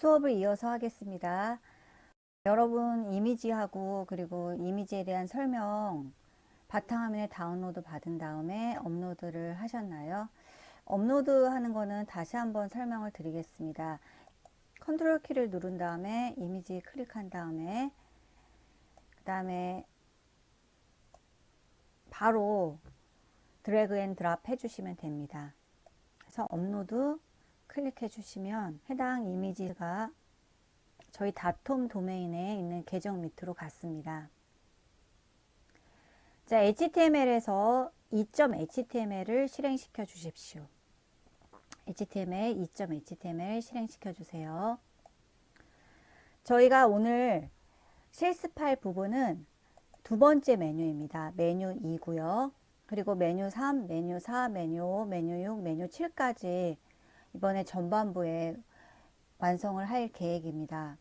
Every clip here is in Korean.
수업을 이어서 하겠습니다. 여러분 이미지하고 그리고 이미지에 대한 설명 바탕화면에 다운로드 받은 다음에 업로드를 하셨나요? 업로드 하는 거는 다시 한번 설명을 드리겠습니다. 컨트롤 키를 누른 다음에 이미지 클릭한 다음에 그 다음에 바로 드래그 앤 드랍 해주시면 됩니다. 그래서 업로드 클릭해 주시면 해당 이미지가 저희 다톰 도메인에 있는 계정 밑으로 갔습니다. 자, HTML에서 2.html을 실행시켜 주십시오. HTML 2.html 실행시켜 주세요. 저희가 오늘 실습할 부분은 두 번째 메뉴입니다. 메뉴 2고요. 그리고 메뉴 3, 메뉴 4, 메뉴 5, 메뉴 6, 메뉴 7까지 이번에 전반부에 완성을 할 계획입니다.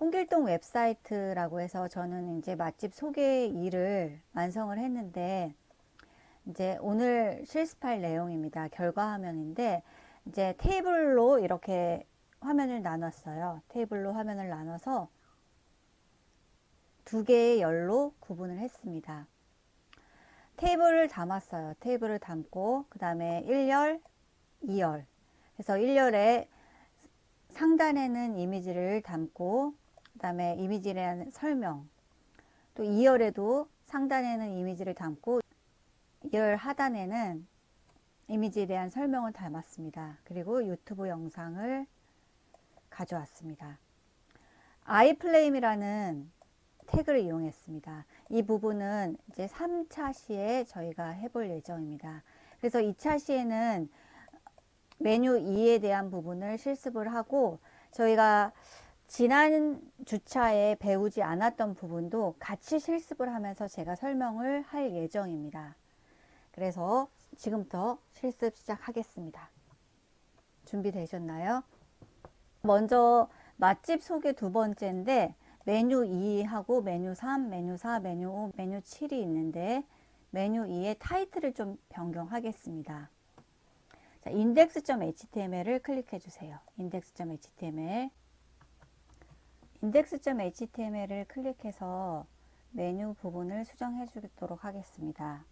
홍길동 웹사이트라고 해서 저는 이제 맛집 소개 일을 완성을 했는데 이제 오늘 실습할 내용입니다. 결과 화면인데 이제 테이블로 이렇게 화면을 나눴어요. 테이블로 화면을 나눠서 두 개의 열로 구분을 했습니다. 테이블을 담았어요. 테이블을 담고 그 다음에 1열, 2열 그래서 1열에 상단에는 이미지를 담고 그 다음에 이미지에 대한 설명 또 2열에도 상단에는 이미지를 담고 2열 하단에는 이미지에 대한 설명을 담았습니다. 그리고 유튜브 영상을 가져왔습니다. 아이플레임이라는 태그를 이용했습니다. 이 부분은 이제 3차 시에 저희가 해볼 예정입니다. 그래서 2차 시에는 메뉴 2에 대한 부분을 실습을 하고 저희가 지난 주차에 배우지 않았던 부분도 같이 실습을 하면서 제가 설명을 할 예정입니다. 그래서 지금부터 실습 시작하겠습니다. 준비되셨나요? 먼저 맛집 소개 두 번째인데 메뉴 2하고 메뉴 3, 메뉴 4, 메뉴 5, 메뉴 7이 있는데 메뉴 2의 타이틀을 좀 변경하겠습니다. 자, index.html을 클릭해 주세요. index.html index.html을 클릭해서 메뉴 부분을 수정해 주도록 하겠습니다.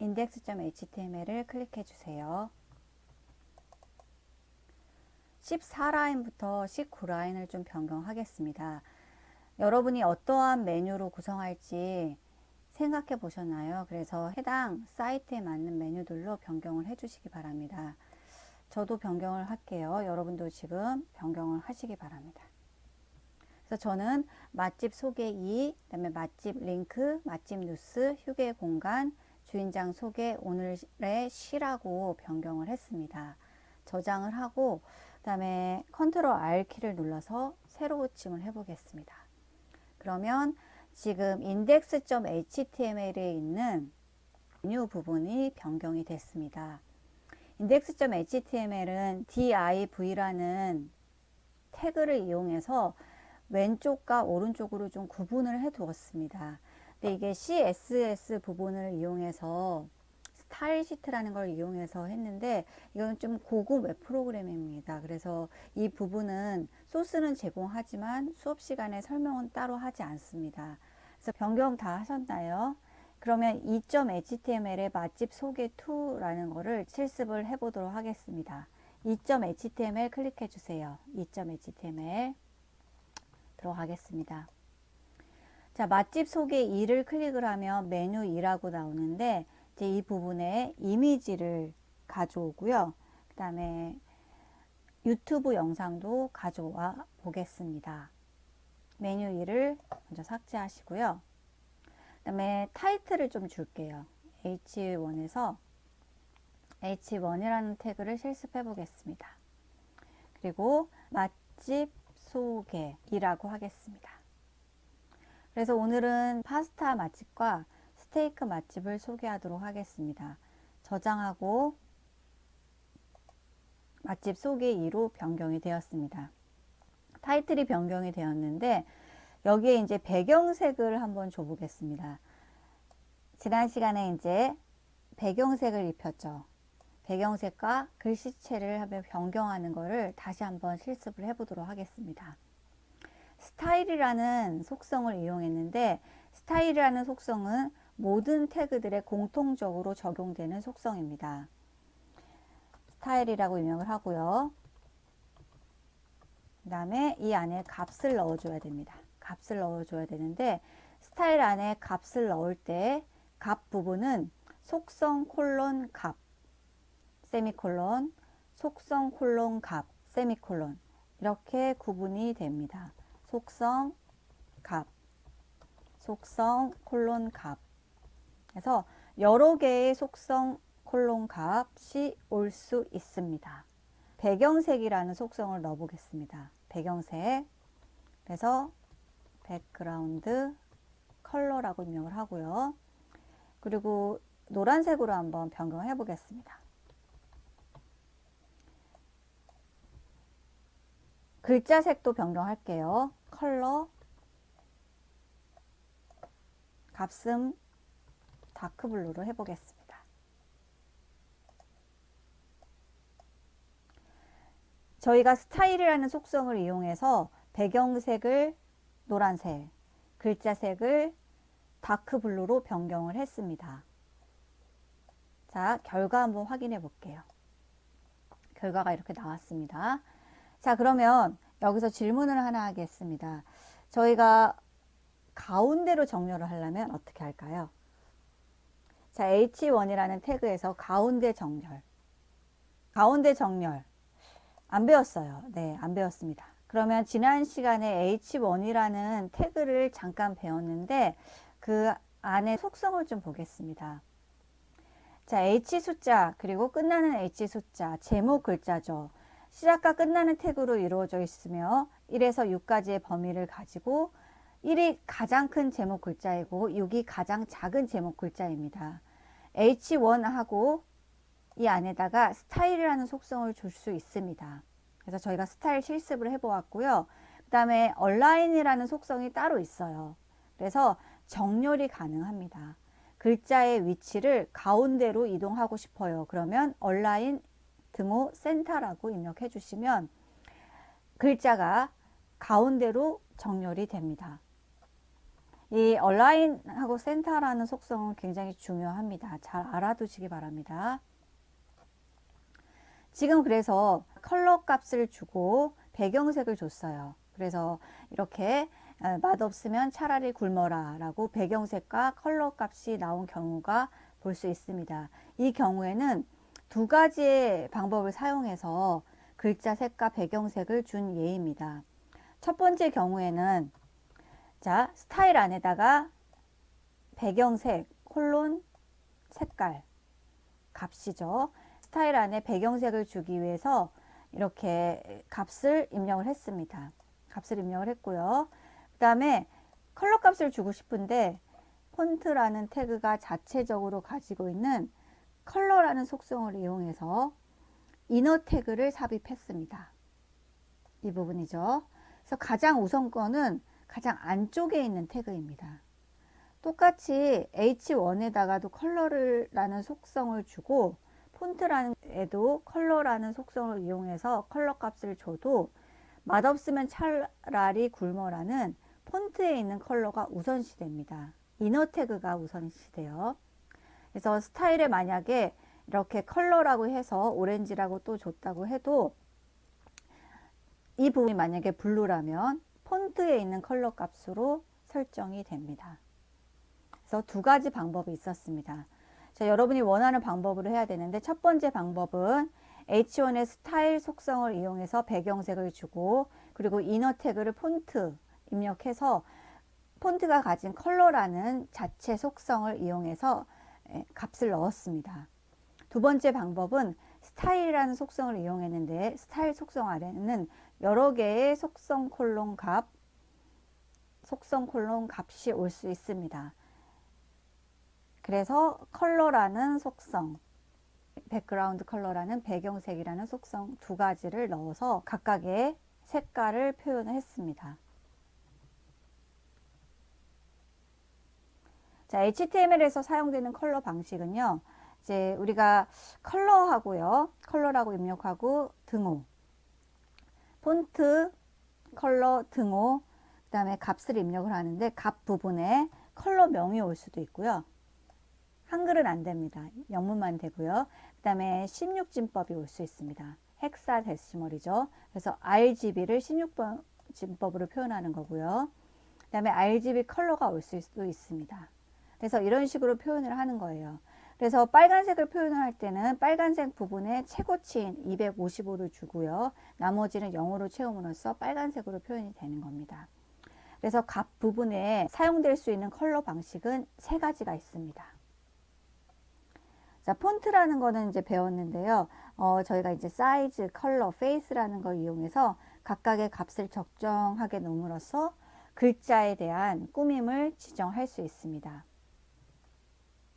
index.html을 클릭해 주세요. 14라인부터 19라인을 좀 변경하겠습니다. 여러분이 어떠한 메뉴로 구성할지 생각해 보셨나요? 그래서 해당 사이트에 맞는 메뉴들로 변경을 해 주시기 바랍니다. 저도 변경을 할게요. 여러분도 지금 변경을 하시기 바랍니다. 그래서 저는 맛집 소개 2, 그다음에 맛집 링크, 맛집 뉴스, 휴게 공간, 주인장 소개 오늘의 시라고 변경을 했습니다. 저장을 하고 그다음에 컨트롤 R 키를 눌러서 새로 고침을 해 보겠습니다. 그러면 지금 index.html에 있는 메뉴 부분이 변경이 됐습니다. index.html은 div라는 태그를 이용해서 왼쪽과 오른쪽으로 좀 구분을 해 두었습니다. 근데 이게 CSS 부분을 이용해서 스타일 시트라는 걸 이용해서 했는데 이건 좀 고급 웹 프로그램입니다. 그래서 이 부분은 소스는 제공하지만 수업 시간에 설명은 따로 하지 않습니다. 그래서 변경 다 하셨나요? 그러면 2.html의 맛집 소개 2라는 거를 실습을 해 보도록 하겠습니다. 2.html 클릭해 주세요. 2.html 들어가겠습니다. 자, 맛집 소개 2를 클릭을 하면 메뉴 2라고 나오는데 이제 이 부분에 이미지를 가져오고요. 그 다음에 유튜브 영상도 가져와 보겠습니다. 메뉴 2를 먼저 삭제하시고요. 그 다음에 타이틀을 좀 줄게요. H1에서 H1이라는 태그를 실습해 보겠습니다. 그리고 맛집 소개이라고 하겠습니다. 그래서 오늘은 파스타 맛집과 스테이크 맛집을 소개하도록 하겠습니다. 저장하고 맛집 소개 2로 변경이 되었습니다. 타이틀이 변경이 되었는데 여기에 이제 배경색을 한번 줘보겠습니다. 지난 시간에 이제 배경색을 입혔죠. 배경색과 글씨체를 하며 변경하는 것을 다시 한번 실습을 해보도록 하겠습니다. 스타일이라는 속성을 이용했는데 스타일이라는 속성은 모든 태그들에 공통적으로 적용되는 속성입니다. 스타일이라고 임명을 하고요. 그 다음에 이 안에 값을 넣어줘야 됩니다. 값을 넣어줘야 되는데 스타일 안에 값을 넣을 때 값 부분은 속성 콜론 값 세미콜론 속성 콜론 값 세미콜론 이렇게 구분이 됩니다. 속성 값 속성 콜론 값 그래서 여러 개의 속성 콜론 값이 올 수 있습니다. 배경색이라는 속성을 넣어 보겠습니다. 배경색 그래서 백그라운드 컬러라고 입력을 하고요. 그리고 노란색으로 한번 변경해 보겠습니다. 글자 색도 변경할게요. 컬러 값음 다크블루로 해보겠습니다. 저희가 스타일이라는 속성을 이용해서 배경색을 노란색, 글자색을 다크블루로 변경을 했습니다. 자, 결과 한번 확인해 볼게요. 결과가 이렇게 나왔습니다. 자, 그러면 여기서 질문을 하나 하겠습니다. 저희가 가운데로 정렬을 하려면 어떻게 할까요? 자, H1이라는 태그에서 가운데 정렬. 가운데 정렬. 안 배웠어요. 네, 안 배웠습니다. 그러면 지난 시간에 H1이라는 태그를 잠깐 배웠는데 그 안에 속성을 좀 보겠습니다. 자, H 숫자, 그리고 끝나는 H 숫자, 제목 글자죠. 시작과 끝나는 태그로 이루어져 있으며 1에서 6까지의 범위를 가지고 1이 가장 큰 제목 글자이고 6이 가장 작은 제목 글자입니다. H1하고 이 안에다가 스타일이라는 속성을 줄 수 있습니다. 그래서 저희가 스타일 실습을 해보았고요. 그 다음에 얼라인이라는 속성이 따로 있어요. 그래서 정렬이 가능합니다. 글자의 위치를 가운데로 이동하고 싶어요. 그러면 얼라인 등호 센터라고 입력해 주시면 글자가 가운데로 정렬이 됩니다. 이 얼라인하고 센터라는 속성은 굉장히 중요합니다. 잘 알아두시기 바랍니다. 지금 그래서 컬러 값을 주고 배경색을 줬어요. 그래서 이렇게 맛없으면 차라리 굶어라 라고 배경색과 컬러 값이 나온 경우가 볼 수 있습니다. 이 경우에는 두 가지의 방법을 사용해서 글자 색과 배경색을 준 예입니다. 첫 번째 경우에는 자 스타일 안에다가 배경색 콜론 색깔 값이죠. 스타일 안에 배경색을 주기 위해서 이렇게 값을 입력을 했습니다. 값을 입력을 했고요. 그 다음에 컬러 값을 주고 싶은데 폰트라는 태그가 자체적으로 가지고 있는 컬러라는 속성을 이용해서 이너 태그를 삽입했습니다. 이 부분이죠. 그래서 가장 우선권은 가장 안쪽에 있는 태그입니다. 똑같이 H1에다가도 컬러라는 속성을 주고 폰트라는 에도 컬러라는 속성을 이용해서 컬러 값을 줘도 맛없으면 차라리 굶어라는 폰트에 있는 컬러가 우선시됩니다. 이너 태그가 우선시돼요. 그래서 스타일에 만약에 이렇게 컬러라고 해서 오렌지라고 또 줬다고 해도 이 부분이 만약에 블루라면 폰트에 있는 컬러 값으로 설정이 됩니다. 그래서 두 가지 방법이 있었습니다. 자, 여러분이 원하는 방법으로 해야 되는데 첫 번째 방법은 H1의 스타일 속성을 이용해서 배경색을 주고 그리고 이너 태그를 폰트 입력해서 폰트가 가진 컬러라는 자체 속성을 이용해서 값을 넣었습니다. 두 번째 방법은 스타일이라는 속성을 이용했는데 스타일 속성 아래는 여러 개의 속성 콜론 값, 속성 콜론 값이 올 수 있습니다. 그래서 컬러라는 속성, 백그라운드 컬러라는 배경색이라는 속성 두 가지를 넣어서 각각의 색깔을 표현을 했습니다. 자, HTML에서 사용되는 컬러 방식은요. 이제 우리가 컬러하고요. 컬러라고 입력하고 등호. 폰트, 컬러, 등호. 그 다음에 값을 입력을 하는데 값 부분에 컬러 명이 올 수도 있고요. 한글은 안 됩니다. 영문만 되고요. 그 다음에 16진법이 올 수 있습니다. 헥사 데시멀이죠. 그래서 RGB를 16진법으로 표현하는 거고요. 그 다음에 RGB 컬러가 올 수도 있습니다. 그래서 이런 식으로 표현을 하는 거예요. 그래서 빨간색을 표현을 할 때는 빨간색 부분에 최고치인 255를 주고요. 나머지는 0으로 채움으로써 빨간색으로 표현이 되는 겁니다. 그래서 각 부분에 사용될 수 있는 컬러 방식은 세 가지가 있습니다. 자, 폰트라는 거는 이제 배웠는데요. 어, 저희가 이제 사이즈, 컬러, 페이스라는 걸 이용해서 각각의 값을 적정하게 놓음으로써 글자에 대한 꾸밈을 지정할 수 있습니다.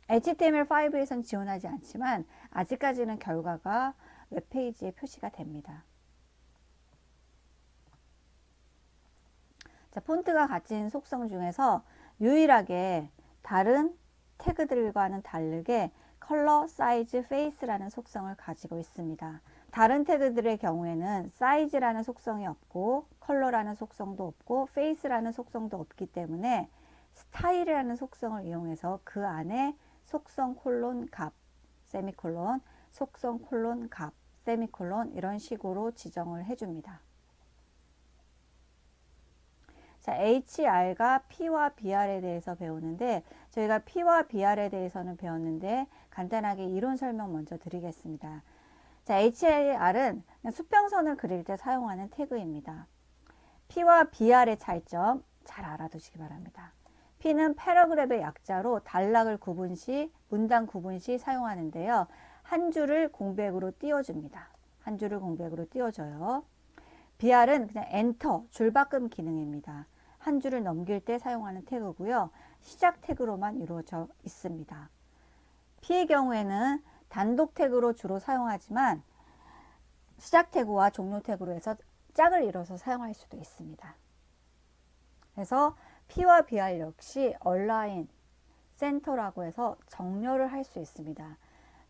HTML5에선 지원하지 않지만 아직까지는 결과가 웹페이지에 표시가 됩니다. 자, 폰트가 가진 속성 중에서 유일하게 다른 태그들과는 다르게 컬러, 사이즈, 페이스라는 속성을 가지고 있습니다. 다른 태그들의 경우에는 사이즈라는 속성이 없고 컬러라는 속성도 없고 페이스라는 속성도 없기 때문에 스타일이라는 속성을 이용해서 그 안에 속성 콜론 값 세미콜론 속성 콜론 값 세미콜론 이런 식으로 지정을 해줍니다. 자, HR과 P와 BR에 대해서 배우는데 저희가 P와 BR에 대해서는 배웠는데 간단하게 이론 설명 먼저 드리겠습니다. 자, HR은 수평선을 그릴 때 사용하는 태그입니다. P와 BR의 차이점 잘 알아두시기 바랍니다. P는 패러그랩의 약자로 단락을 구분 시, 문단 구분 시 사용하는데요. 한 줄을 공백으로 띄워줍니다. 한 줄을 공백으로 띄워줘요. BR은 그냥 엔터, 줄바꿈 기능입니다. 한 줄을 넘길 때 사용하는 태그고요. 시작 태그로만 이루어져 있습니다. P의 경우에는 단독 태그로 주로 사용하지만 시작 태그와 종료 태그로 해서 짝을 이뤄서 사용할 수도 있습니다. 그래서 P와 BR 역시 얼라인 센터라고 해서 정렬을 할 수 있습니다.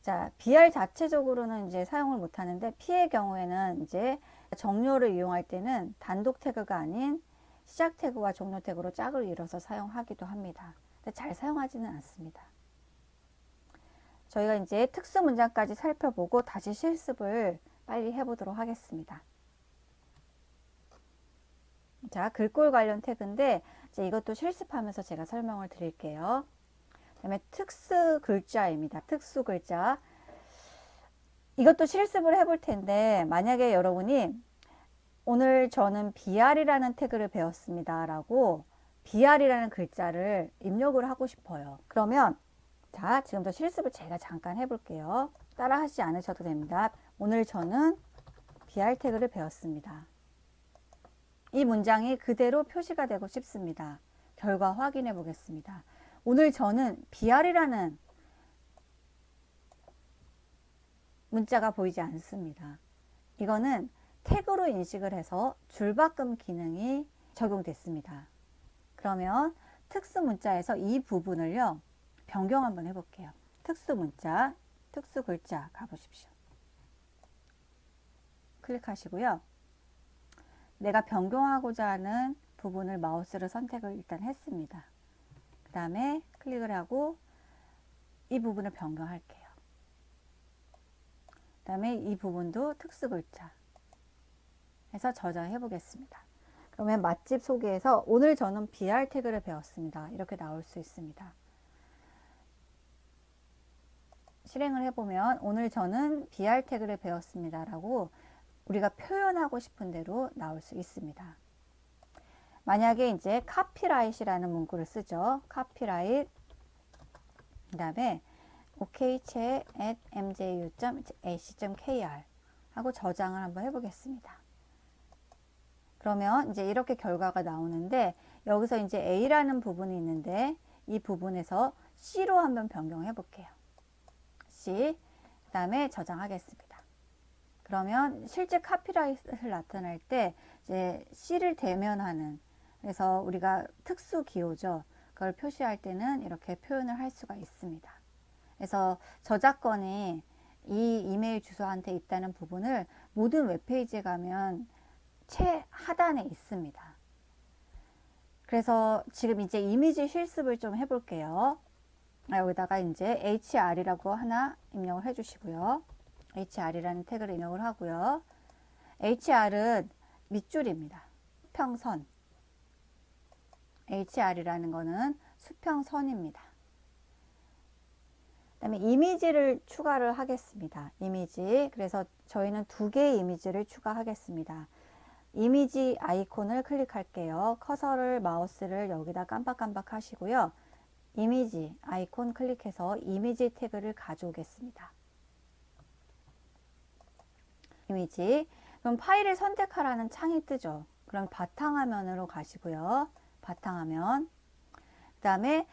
자, BR 자체적으로는 이제 사용을 못 하는데 P의 경우에는 이제 정렬을 이용할 때는 단독 태그가 아닌 시작 태그와 종료 태그로 짝을 이뤄서 사용하기도 합니다. 근데 잘 사용하지는 않습니다. 저희가 이제 특수 문장까지 살펴보고 다시 실습을 빨리 해보도록 하겠습니다. 자, 글꼴 관련 태그인데 이제 이것도 실습하면서 제가 설명을 드릴게요. 그다음에 특수 글자입니다. 특수 글자. 이것도 실습을 해볼 텐데 만약에 여러분이 오늘 저는 BR이라는 태그를 배웠습니다. 라고 BR이라는 글자를 입력을 하고 싶어요. 그러면 자, 지금부터 실습을 제가 잠깐 해볼게요. 따라 하시지 않으셔도 됩니다. 오늘 저는 BR 태그를 배웠습니다. 이 문장이 그대로 표시가 되고 싶습니다. 결과 확인해 보겠습니다. 오늘 저는 BR이라는 문자가 보이지 않습니다. 이거는 태그로 인식을 해서 줄바꿈 기능이 적용됐습니다. 그러면 특수 문자에서 이 부분을요, 변경 한번 해볼게요. 특수 문자, 특수 글자 가보십시오. 클릭하시고요. 내가 변경하고자 하는 부분을 마우스를 선택을 일단 했습니다. 그 다음에 클릭을 하고 이 부분을 변경할게요. 그 다음에 이 부분도 특수 글자 해서 저장해 보겠습니다. 그러면 맛집 소개에서 오늘 저는 BR 태그를 배웠습니다. 이렇게 나올 수 있습니다. 실행을 해보면 오늘 저는 BR 태그를 배웠습니다. 라고 우리가 표현하고 싶은 대로 나올 수 있습니다. 만약에 이제 카피라이트라는 문구를 쓰죠. 카피라이트 그 다음에 okche at mju.ac.kr 하고 저장을 한번 해보겠습니다. 그러면 이제 이렇게 결과가 나오는데 여기서 이제 A라는 부분이 있는데 이 부분에서 C로 한번 변경해 볼게요. C 그 다음에 저장하겠습니다. 그러면 실제 카피라이트를 나타낼 때 이제 C를 대면하는 그래서 우리가 특수 기호죠. 그걸 표시할 때는 이렇게 표현을 할 수가 있습니다. 그래서 저작권이 이 이메일 주소한테 있다는 부분을 모든 웹페이지에 가면 최하단에 있습니다. 그래서 지금 이제 이미지 실습을 좀 해볼게요. 아, 여기다가 이제 HR이라고 하나 입력을 해주시고요. HR이라는 태그를 입력을 하고요. HR은 밑줄입니다. 수평선. HR이라는 거는 수평선입니다. 그 다음에 이미지를 추가를 하겠습니다. 이미지. 그래서 저희는 두 개의 이미지를 추가하겠습니다. 이미지 아이콘을 클릭할게요. 커서를 마우스를 여기다 깜빡깜빡 하시고요. 이미지 아이콘 클릭해서 이미지 태그를 가져오겠습니다. 이미지. 그럼 파일을 선택하라는 창이 뜨죠. 그럼 바탕화면으로 가시고요. 바탕화면. 그 다음에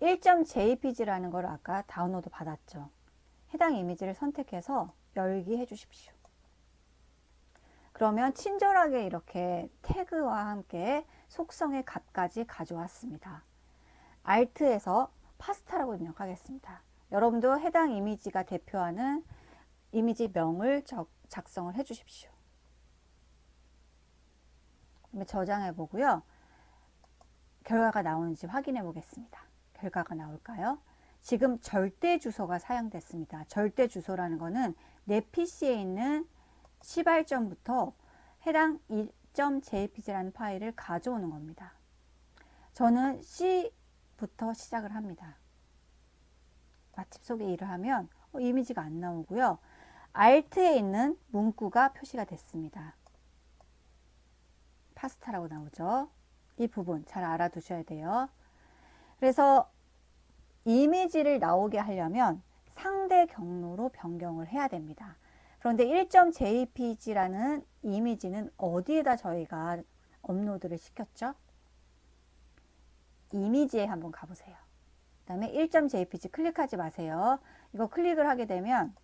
1.jpg라는 걸 아까 다운로드 받았죠. 해당 이미지를 선택해서 열기 해 주십시오. 그러면 친절하게 이렇게 태그와 함께 속성의 값까지 가져왔습니다. Alt에서 파스타라고 입력하겠습니다. 여러분도 해당 이미지가 대표하는 이미지 명을 작성을 해 주십시오. 저장해 보고요. 결과가 나오는지 확인해 보겠습니다. 결과가 나올까요? 지금 절대 주소가 사용됐습니다. 절대 주소라는 것은 내 PC에 있는 시발점부터 해당 2.jpg라는 파일을 가져오는 겁니다. 저는 C부터 시작을 합니다. 마침 속에 일을 하면 어, 이미지가 안 나오고요. Alt에 있는 문구가 표시가 됐습니다. 파스타라고 나오죠. 이 부분 잘 알아두셔야 돼요. 그래서 이미지를 나오게 하려면 상대 경로로 변경을 해야 됩니다. 그런데 1.jpg라는 이미지는 어디에다 저희가 업로드를 시켰죠? 이미지에 한번 가보세요. 그 다음에 1.jpg 클릭하지 마세요. 이거 클릭을 하게 되면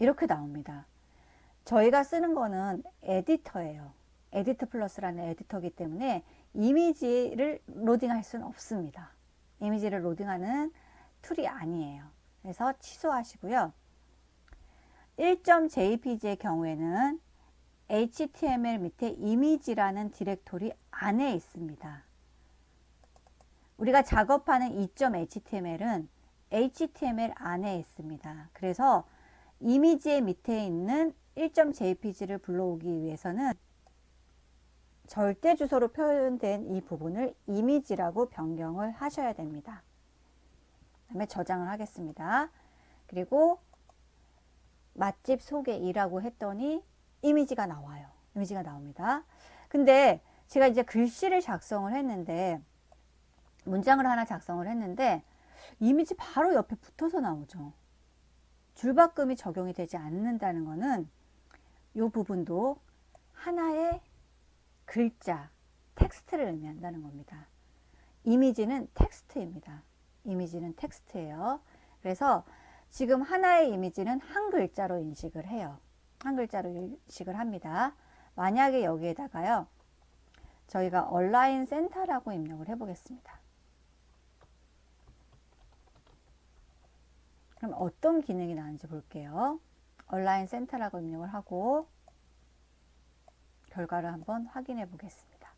이렇게 나옵니다. 저희가 쓰는 거는 에디터예요. 에디트 플러스라는 에디터이기 때문에 이미지를 로딩할 수는 없습니다. 이미지를 로딩하는 툴이 아니에요. 그래서 취소하시고요. 1.jpg의 경우에는 html 밑에 이미지라는 디렉토리 안에 있습니다. 우리가 작업하는 2.html은 html 안에 있습니다. 그래서 이미지의 밑에 있는 1.jpg를 불러오기 위해서는 절대 주소로 표현된 이 부분을 이미지라고 변경을 하셔야 됩니다. 다음에 저장을 하겠습니다. 그리고 맛집 소개이라고 했더니 이미지가 나와요. 이미지가 나옵니다. 근데 제가 이제 글씨를 작성을 했는데 문장을 하나 작성을 했는데 이미지 바로 옆에 붙어서 나오죠. 줄바꿈이 적용이 되지 않는다는 것은 이 부분도 하나의 글자, 텍스트를 의미한다는 겁니다. 이미지는 텍스트입니다. 이미지는 텍스트예요. 그래서 지금 하나의 이미지는 한 글자로 인식을 해요. 한 글자로 인식을 합니다. 만약에 여기에다가요. 저희가 온라인 센터라고 입력을 해 보겠습니다. 그럼 어떤 기능이 나는지 볼게요. 온라인 센터라고 입력을 하고 결과를 한번 확인해 보겠습니다.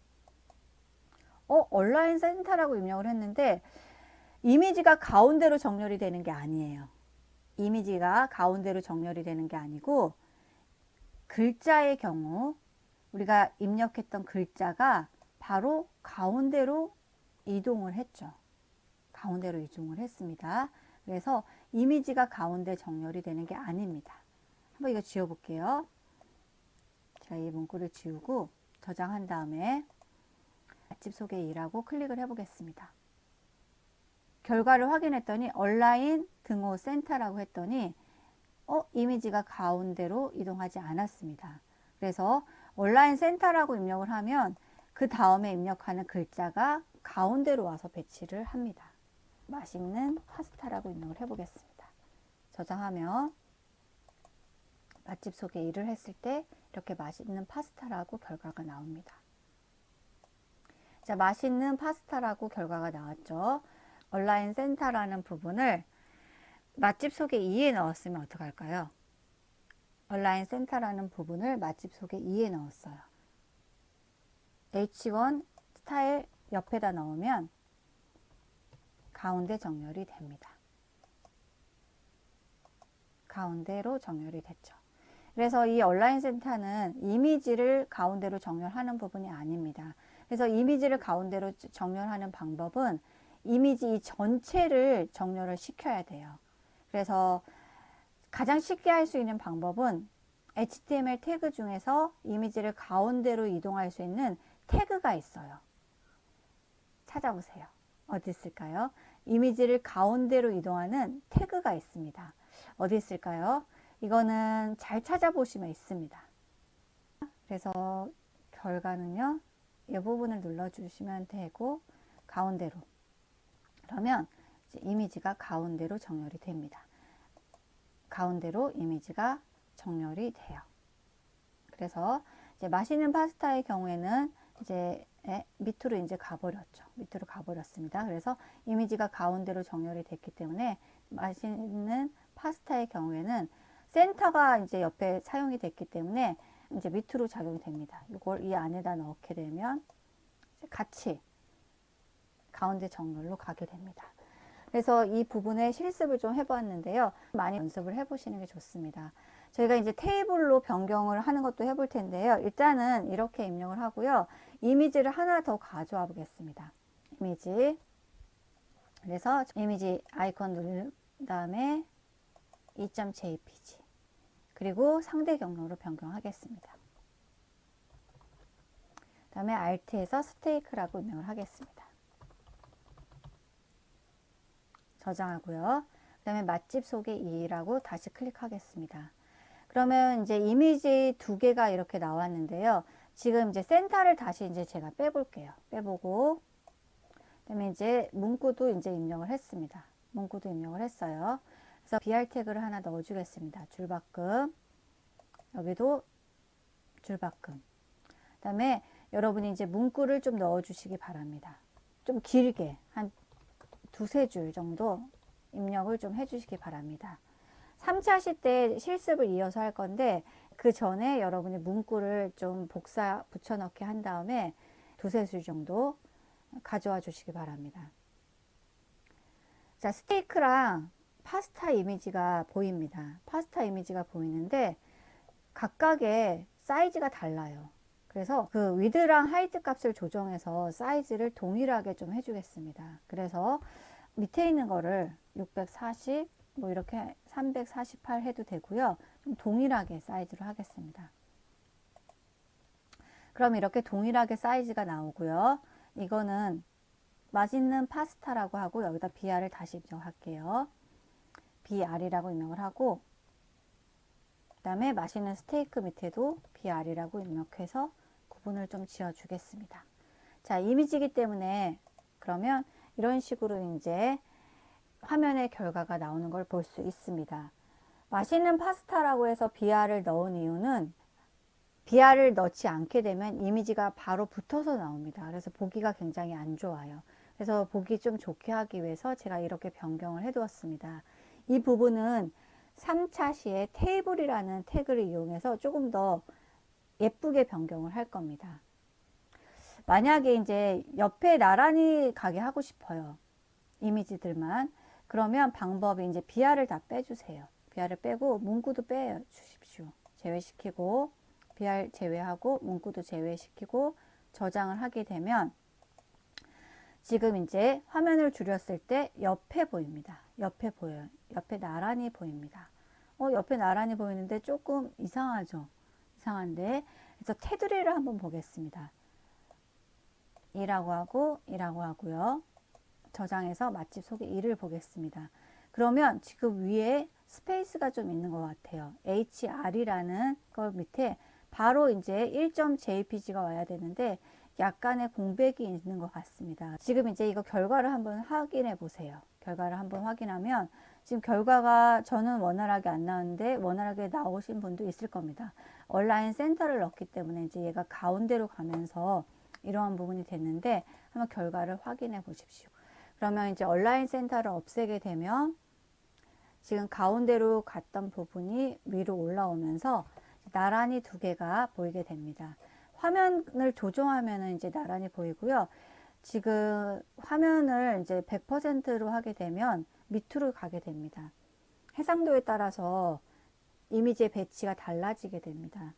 어, 온라인 센터라고 입력을 했는데 이미지가 가운데로 정렬이 되는 게 아니에요. 이미지가 가운데로 정렬이 되는 게 아니고 글자의 경우 우리가 입력했던 글자가 바로 가운데로 이동을 했죠. 가운데로 이동을 했습니다. 그래서 이미지가 가운데 정렬이 되는 게 아닙니다. 한번 이거 지워볼게요. 자, 이 문구를 지우고 저장한 다음에 맛집 소개 일하고 클릭을 해보겠습니다. 결과를 확인했더니 온라인 등호 센터라고 했더니 어, 이미지가 가운데로 이동하지 않았습니다. 그래서 온라인 센터라고 입력을 하면 그 다음에 입력하는 글자가 가운데로 와서 배치를 합니다. 맛있는 파스타라고 입력을 해보겠습니다. 저장하면 맛집 속에 일을 했을 때 이렇게 맛있는 파스타라고 결과가 나옵니다. 자, 맛있는 파스타라고 결과가 나왔죠. 온라인 센터라는 부분을 맛집 소개 2에 넣었으면 어떡할까요? 온라인 센터라는 부분을 맛집 소개 2에 넣었어요. H1 스타일 옆에다 넣으면 가운데 정렬이 됩니다. 가운데로 정렬이 됐죠. 그래서 이 온라인 센터는 이미지를 가운데로 정렬하는 부분이 아닙니다. 그래서 이미지를 가운데로 정렬하는 방법은 이미지 이 전체를 정렬을 시켜야 돼요. 그래서 가장 쉽게 할 수 있는 방법은 HTML 태그 중에서 이미지를 가운데로 이동할 수 있는 태그가 있어요. 찾아보세요. 어디 있을까요? 이미지를 가운데로 이동하는 태그가 있습니다. 어디 있을까요? 이거는 잘 찾아보시면 있습니다. 그래서 결과는요. 이 부분을 눌러주시면 되고 가운데로 그러면 이미지가 가운데로 정렬이 됩니다. 가운데로 이미지가 정렬이 돼요. 그래서 이제 맛있는 파스타의 경우에는 이제 에, 밑으로 이제 가버렸죠. 밑으로 가버렸습니다. 그래서 이미지가 가운데로 정렬이 됐기 때문에 맛있는 파스타의 경우에는 센터가 이제 옆에 사용이 됐기 때문에 이제 밑으로 작용이 됩니다. 이걸 이 안에다 넣게 되면 같이 가운데 정렬로 가게 됩니다. 그래서 이 부분에 실습을 좀 해보았는데요. 많이 연습을 해보시는 게 좋습니다. 저희가 이제 테이블로 변경을 하는 것도 해볼 텐데요. 일단은 이렇게 입력을 하고요. 이미지를 하나 더 가져와 보겠습니다. 이미지. 그래서 이미지 아이콘 누른 다음에 2.jpg. 그리고 상대 경로로 변경하겠습니다. 다음에 Alt에서 스테이크라고 입력을 하겠습니다. 저장하고요. 그 다음에 맛집 소개 2라고 다시 클릭하겠습니다. 그러면 이제 이미지 두 개가 이렇게 나왔는데요. 지금 이제 센터를 다시 이제 제가 빼볼게요. 빼보고, 그 다음에 이제 문구도 이제 입력을 했습니다. 문구도 입력을 했어요. 그래서 BR 태그를 하나 넣어주겠습니다. 줄바꿈. 여기도 줄바꿈. 그 다음에 여러분이 이제 문구를 좀 넣어주시기 바랍니다. 좀 길게, 한 두세 줄 정도 입력을 좀 해주시기 바랍니다. 3차 하실 때 실습을 이어서 할 건데 그 전에 여러분이 문구를 좀 복사 붙여넣기 한 다음에 두세 줄 정도 가져와 주시기 바랍니다. 자, 스테이크랑 파스타 이미지가 보입니다. 파스타 이미지가 보이는데 각각의 사이즈가 달라요. 그래서 그 위드랑 하이트 값을 조정해서 사이즈를 동일하게 좀 해주겠습니다. 그래서 밑에 있는 거를 640, 뭐 이렇게 348 해도 되고요. 좀 동일하게 사이즈로 하겠습니다. 그럼 이렇게 동일하게 사이즈가 나오고요. 이거는 맛있는 파스타라고 하고 여기다 BR을 다시 입력할게요. BR이라고 입력을 하고 그 다음에 맛있는 스테이크 밑에도 BR이라고 입력해서 구분을 좀 지어 주겠습니다. 자 이미지이기 때문에 그러면 이런 식으로 이제 화면의 결과가 나오는 걸 볼 수 있습니다. 맛있는 파스타라고 해서 BR을 넣은 이유는 BR을 넣지 않게 되면 이미지가 바로 붙어서 나옵니다. 그래서 보기가 굉장히 안 좋아요. 그래서 보기 좀 좋게 하기 위해서 제가 이렇게 변경을 해 두었습니다. 이 부분은 3차 시에 테이블이라는 태그를 이용해서 조금 더 예쁘게 변경을 할 겁니다. 만약에 이제 옆에 나란히 가게 하고 싶어요. 이미지들만. 그러면 방법이 이제 비아를 다 빼주세요. 비아를 빼고 문구도 빼 주십시오. 제외시키고 비알 제외하고 문구도 제외시키고 저장을 하게 되면 지금 이제 화면을 줄였을 때 옆에 보입니다. 옆에 보여요. 옆에 나란히 보입니다. 어, 옆에 나란히 보이는데 조금 이상하죠? 이상한데. 그래서 테두리를 한번 보겠습니다. 이라고 하고 이라고 하고요. 저장해서 맛집 소개 1을 보겠습니다. 그러면 지금 위에 스페이스가 좀 있는 것 같아요. HR이라는 걸 밑에 바로 이제 1.jpg가 와야 되는데 약간의 공백이 있는 것 같습니다. 지금 이제 이거 결과를 한번 확인해 보세요. 결과를 한번 확인하면 지금 결과가 저는 원활하게 안 나왔는데 원활하게 나오신 분도 있을 겁니다. 온라인 센터를 넣기 때문에 이제 얘가 가운데로 가면서 이러한 부분이 됐는데 한번 결과를 확인해 보십시오. 그러면 이제 온라인 센터를 없애게 되면 지금 가운데로 갔던 부분이 위로 올라오면서 나란히 두 개가 보이게 됩니다. 화면을 조정하면 이제 나란히 보이고요. 지금 화면을 이제 100%로 하게 되면 밑으로 가게 됩니다. 해상도에 따라서 이미지의 배치가 달라지게 됩니다.